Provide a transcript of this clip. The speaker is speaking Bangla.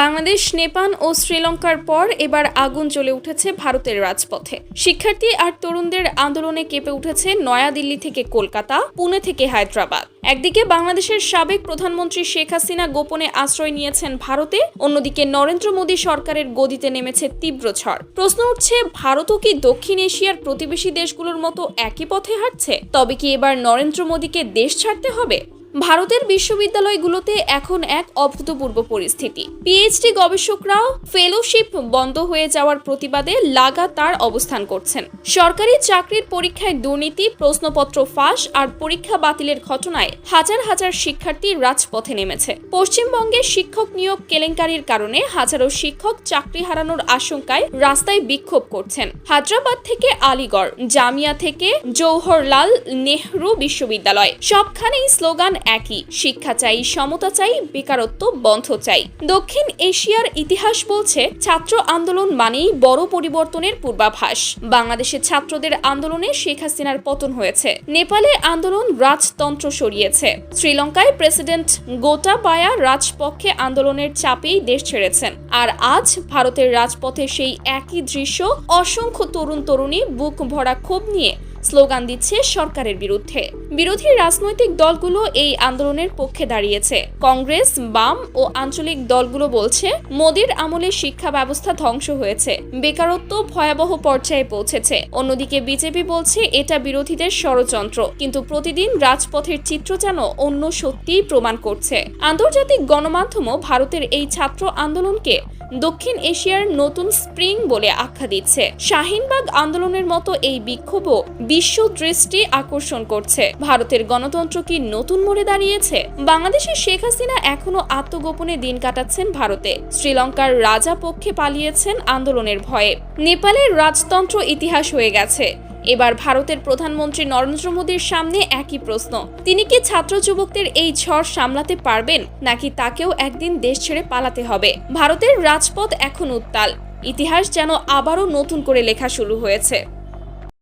বাংলাদেশ, নেপাল ও শ্রীলঙ্কার পর এবার আগুন জ্বলে উঠেছে ভারতের রাজপথে। শিক্ষার্থী আর তরুণদের আন্দোলনে কেঁপে উঠেছে নয়াদিল্লি থেকে কলকাতা, পুনে থেকে হায়দ্রাবাদ। একদিকে বাংলাদেশের সাবেক প্রধানমন্ত্রী শেখ হাসিনা গোপনে আশ্রয় নিয়েছেন ভারতে, অন্যদিকে নরেন্দ্র মোদী সরকারের গদিতে নেমেছে তীব্র ঝড়। প্রশ্ন উঠছে, ভারতও কি দক্ষিণ এশিয়ার প্রতিবেশী দেশগুলোর মতো একই পথে হাঁটছে? তবে কি এবার নরেন্দ্র মোদীকে দেশ ছাড়তে হবে? ভারতের বিশ্ববিদ্যালয়গুলোতে এখন এক অভূতপূর্ব পরিস্থিতি। পিএইচডি গবেষকরাও ফেলোশিপ বন্ধ হয়ে যাওয়ার প্রতিবাদে লাগাতার অবস্থান করছেন। সরকারি চাকরির পরীক্ষায় দুর্নীতি, প্রশ্নপত্র ফাঁস আর পরীক্ষা বাতিলের ঘটনায় হাজার হাজার শিক্ষার্থী রাজপথে নেমেছে। পশ্চিমবঙ্গে শিক্ষক নিয়োগ কেলেঙ্কারির কারণে হাজারো শিক্ষক চাকরি হারানোর আশঙ্কায় রাস্তায় বিক্ষোভ করছেন। হায়দ্রাবাদ থেকে আলিগড়, জামিয়া থেকে জওহরলাল নেহরু বিশ্ববিদ্যালয়। সবখানেই স্লোগান একই। শিক্ষা চাই, সমতা চাই, বেকারত্ব বন্ধ চাই। দক্ষিণ এশিয়ার ইতিহাস বলছে, ছাত্র আন্দোলন মানেই বড় পরিবর্তনের পূর্বাভাস। বাংলাদেশের ছাত্রদের আন্দোলনে শেখ হাসিনার পতন হয়েছে। নেপালে আন্দোলন রাজতন্ত্র সরিয়েছে। শ্রীলঙ্কায় প্রেসিডেন্ট গোটাবায়া রাজপক্ষে আন্দোলনের চাপেই দেশ ছেড়েছেন। আর আজ ভারতের রাজপথে সেই একই দৃশ্য অসংখ্য তরুণ তরুণী বুক ভরা ক্ষোভ নিয়ে স্লোগান দিচ্ছে সরকারের বিরুদ্ধে। বিরোধী রাজনৈতিক দলগুলো এই আন্দোলনের পক্ষে দাঁড়িয়েছে। কংগ্রেস, বাম ও আঞ্চলিক দলগুলো বলছে, মোদীর আমলে শিক্ষা ব্যবস্থা ধ্বংস হয়েছে। বেকারত্ব ভয়াবহ পর্যায়ে পৌঁছেছে। অন্যদিকে বিজেপি বলছে, এটা বিরোধীদের ষড়যন্ত্র। কিন্তু প্রতিদিন রাজপথের চিত্র যেন অন্য সত্যিই প্রমাণ করছে। আন্তর্জাতিক গণমাধ্যমও ভারতের এই ছাত্র আন্দোলনকে দক্ষিণ এশিয়ার নতুন স্প্রিং বলে আখ্যা দিচ্ছে। শাহিনবাগ আন্দোলনের মতো এই বিক্ষোভও বিশ্ব দৃষ্টি আকর্ষণ করছে। ভারতের গণতন্ত্র কি নতুন মোড়ে দাঁড়িয়েছে? বাংলাদেশের শেখ হাসিনা এখনও আত্মগোপনে দিন কাটাচ্ছেন ভারতে। শ্রীলঙ্কার রাজা পক্ষে পালিয়েছেন আন্দোলনের ভয়ে। নেপালের রাজতন্ত্র ইতিহাস হয়ে গেছে। এবার ভারতের প্রধানমন্ত্রী নরেন্দ্র মোদীর সামনে একই প্রশ্ন। তিনি কি ছাত্র যুবকদের এই ঝড় সামলাতে পারবেন? নাকি তাকেও একদিন দেশ ছেড়ে পালাতে হবে? ভারতের রাজপথ এখন উত্তাল। ইতিহাস যেন আবারও নতুন করে লেখা শুরু হয়েছে।